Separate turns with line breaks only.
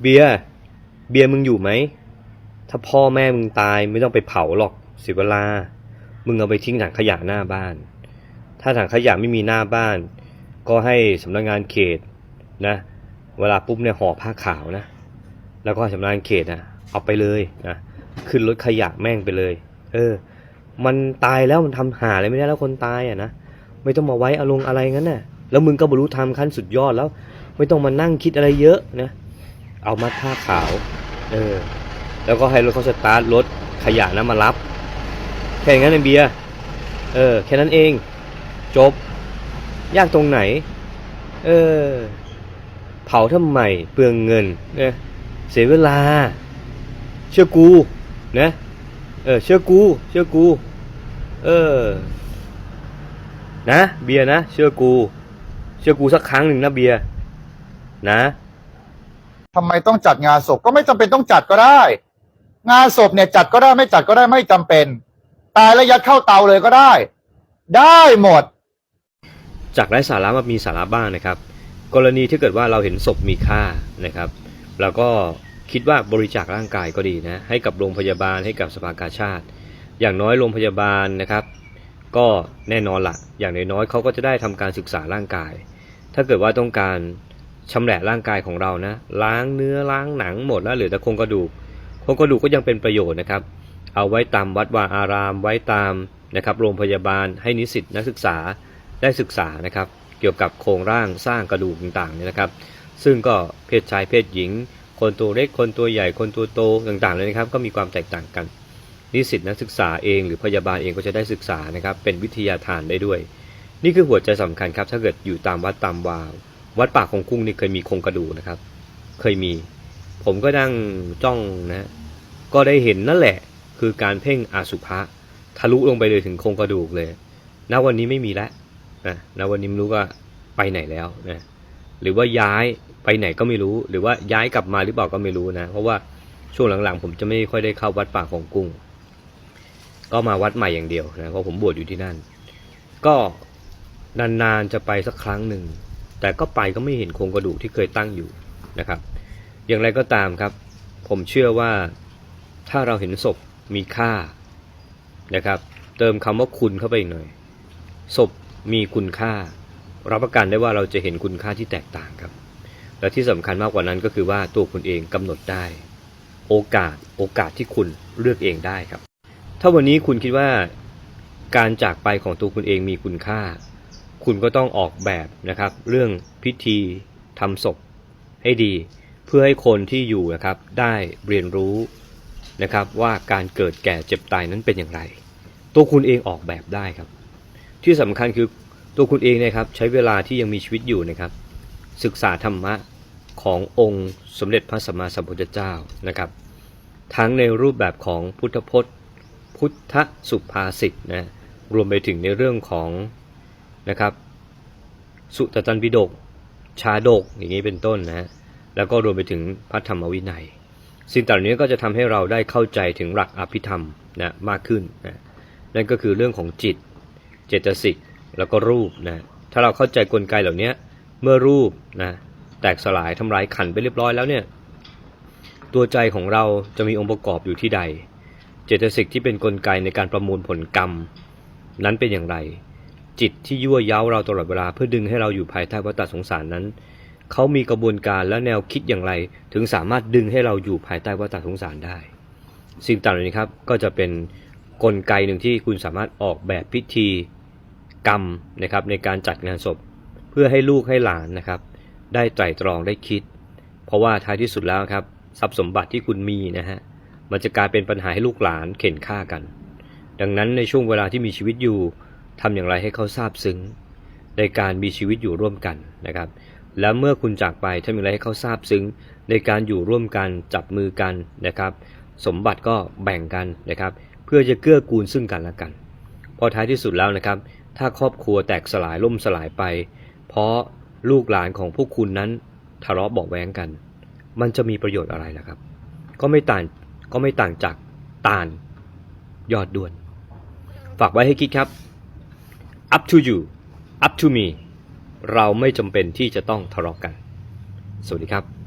เบียร์เบียร์มึงอยู่ไหม ถ้าพ่อแม่มึงตายไม่ต้องไปเผาหรอกเสียเวลา มึงเอาไปทิ้งถังขยะหน้าบ้าน ถ้าถังขยะไม่มีหน้าบ้าน ก็ให้สำนักงานเขตนะ เวลาปุ๊บเนี่ยห่อผ้าขาวนะ แล้วก็สำนักงานเขตนะเอาไปเลยนะ ขึ้นรถขยะแม่งไปเลย เออ มันตายแล้วมันทำหาอะไรไม่ได้แล้วคนตายอะนะ ไม่ต้องมาไว้อารมณ์อะไรงั้นน่ะ แล้วมึงก็บรรลุธรรมขั้นสุดยอดแล้ว ไม่ต้องมานั่งคิดอะไรเยอะนะ เอามัดผ้าขาว เออ แล้วก็ให้รถเขาสตาร์ทรถขยะนะมารับ แค่นั้นเองเบียร์ เออ แค่นั้นเอง จบ ยากตรงไหน เออ เผาทำไม เปลืองเงินเนี่ยเสียเวลา เชื่อกูนะ เออ เชื่อกู เชื่อกู เออ นะ เบียร์นะ เชื่อกู เชื่อกูสักครั้งหนึ่งนะเบียร์ นะ
ทำไมต้องจัดงานศพก็ไม่จำเป็นต้องจัดก็ได้ งานศพเนี่ยจัดก็ได้ไม่จัดก็ได้ไม่จำเป็น ตายแล้วยัดเข้าเตาเลยก็ได้ ได้หมด
จากไร้สาระมามีสาระบ้างนะครับ กรณีที่เกิดว่าเราเห็นศพมีค่านะครับแล้วก็คิดว่าบริจาคร่างกายก็ดีนะให้กับโรงพยาบาลให้กับสภากาชาติ อย่างน้อยโรงพยาบาลนะครับ ก็แน่นอนละอย่างน้อยๆเขาก็จะได้ทำการศึกษาร่างกาย ถ้าเกิดว่าต้องการ ชำแหละร่างกายของเรานะ ล้างเนื้อล้างหนังหมดแล้วเหลือแต่โครงกระดูกโครงกระดูกก็ยังเป็นประโยชน์นะครับ เอาไว้ตามวัดวาอาราม ไว้ตามนะครับโรงพยาบาลให้นิสิตนักศึกษาได้ศึกษานะครับ เกี่ยวกับโครงร่างสร้างกระดูกต่างๆเนี่ยนะครับ ซึ่งก็เพศชายเพศหญิง คนตัวเล็กคนตัวใหญ่คนตัวโตต่างๆเลยนะครับ ก็มีความแตกต่างกัน นิสิตนักศึกษาเองหรือพยาบาลเองก็จะได้ศึกษานะครับ เป็นวิทยาทานได้ด้วย นี่คือหัวใจสำคัญครับถ้าเกิดอยู่ตามวัดตามวา วัดป่าของกุ้งนี่เคยมีโครงกระดูกนะครับ เคยมี ผมก็นั่งจ้องนะ ก็ได้เห็นนั่นแหละ คือการเพ่งอาสุภะทะลุลงไปเลยถึงโครงกระดูกเลยณวันนี้ไม่มีแล้วนะณวันนี้ไม่รู้ว่าไปไหนแล้วนะหรือว่าย้ายไปไหนก็ไม่รู้ หรือว่าย้ายกลับมาหรือเปล่าก็ไม่รู้นะ เพราะว่าช่วงหลังๆ ผมจะไม่ค่อยได้เข้าวัดป่าของกุ้ง ก็มาวัดใหม่อย่างเดียวนะเพราะผมบวชอยู่ที่นั่น ก็นานๆจะไปสักครั้งหนึ่ง แต่ก็ไปก็ไม่เห็นโครงกระดูกที่เคยตั้งอยู่นะครับ อย่างไรก็ตามครับ ผมเชื่อว่าถ้าเราเห็นศพมีค่านะครับ เติมคำว่าคุณเข้าไปอีกหน่อยศพมีคุณค่า รับประกันได้ว่าเราจะเห็นคุณค่าที่แตกต่างครับ และที่สำคัญมากกว่านั้นก็คือว่าตัวคุณเองกำหนดได้ โอกาสโอกาสที่คุณเลือกเองได้ครับ ถ้าวันนี้คุณคิดว่าการจากไปของตัวคุณเองมีคุณค่า คุณก็ต้องออกแบบนะครับ เรื่องพิธีทำศพให้ดี เพื่อให้คนที่อยู่นะครับได้เรียนรู้นะครับว่าการเกิดแก่เจ็บตายนั้นเป็นอย่างไร ตัวคุณเองออกแบบได้ครับ ที่สำคัญคือตัวคุณเองนะครับใช้เวลาที่ยังมีชีวิตอยู่นะครับ ศึกษาธรรมะขององค์สมเด็จพระสัมมาสัมพุทธเจ้านะครับ ทั้งในรูปแบบของพุทธพจน์ พุทธสุภาษิตนะรวมไปถึงในเรื่องของ นะครับ สุตตันปิฎกชาดกอย่างนี้เป็นต้นนะฮะแล้วก็รวมไปถึงพระธรรมวินัย สิ่งต่างนี้ก็จะทำให้เราได้เข้าใจถึงหลักอภิธรรมนะมากขึ้นนะนั่นก็คือเรื่องของจิต เจตสิกแล้วก็รูปนะถ้าเราเข้าใจกลไกเหล่านี้เมื่อรูปนะแตกสลายทำลายขันไปเรียบร้อยแล้วเนี่ยตัวใจของเราจะมีองค์ประกอบอยู่ที่ใด เจตสิกที่เป็นนกลไกในการประมวลผลกรรม นั้นเป็นอย่างไร จิตที่ยั่วเย้าเราตลอดเวลาเพื่อดึงให้เราอยู่ภายใต้วัฏสงสารนั้น เขามีกระบวนการและแนวคิดอย่างไร ถึงสามารถดึงให้เราอยู่ภายใต้วัฏสงสารได้ สิ่งต่างๆเหล่านี้ครับก็จะเป็นกลไกหนึ่งที่คุณสามารถออกแบบพิธีกรรมนะครับในการจัดงานศพ เพื่อให้ลูกให้หลานนะครับได้ไตร่ตรองได้คิด เพราะว่าท้ายที่สุดแล้วครับทรัพย์สมบัติที่คุณมีนะฮะมันจะกลายเป็นปัญหาให้ลูกหลานเข็นฆ่ากัน ดังนั้นในช่วงเวลาที่มีชีวิตอยู่ ทำอย่างไรให้เขาทราบซึ้งในการมีชีวิตอยู่ร่วมกันนะครับ แล้วเมื่อคุณจากไปทำอย่างไรให้เขาทราบซึ้งในการอยู่ร่วมกันจับมือกันนะครับ สมบัติก็แบ่งกันนะครับ เพื่อจะเกื้อกูลซึ่งกันและกันพอท้ายที่สุดแล้วนะครับ ถ้าครอบครัวแตกสลายล่มสลายไป เพราะลูกหลานของพวกคุณนั้นทะเลาะเบาะแว้งกัน มันจะมีประโยชน์อะไรล่ะครับ ก็ไม่ต่างก็ไม่ต่างจากตาลยอดด้วน ฝากไว้ให้คิดครับ up to you up to me เราไม่จำเป็นที่จะต้องทะเลาะกัน สวัสดีครับ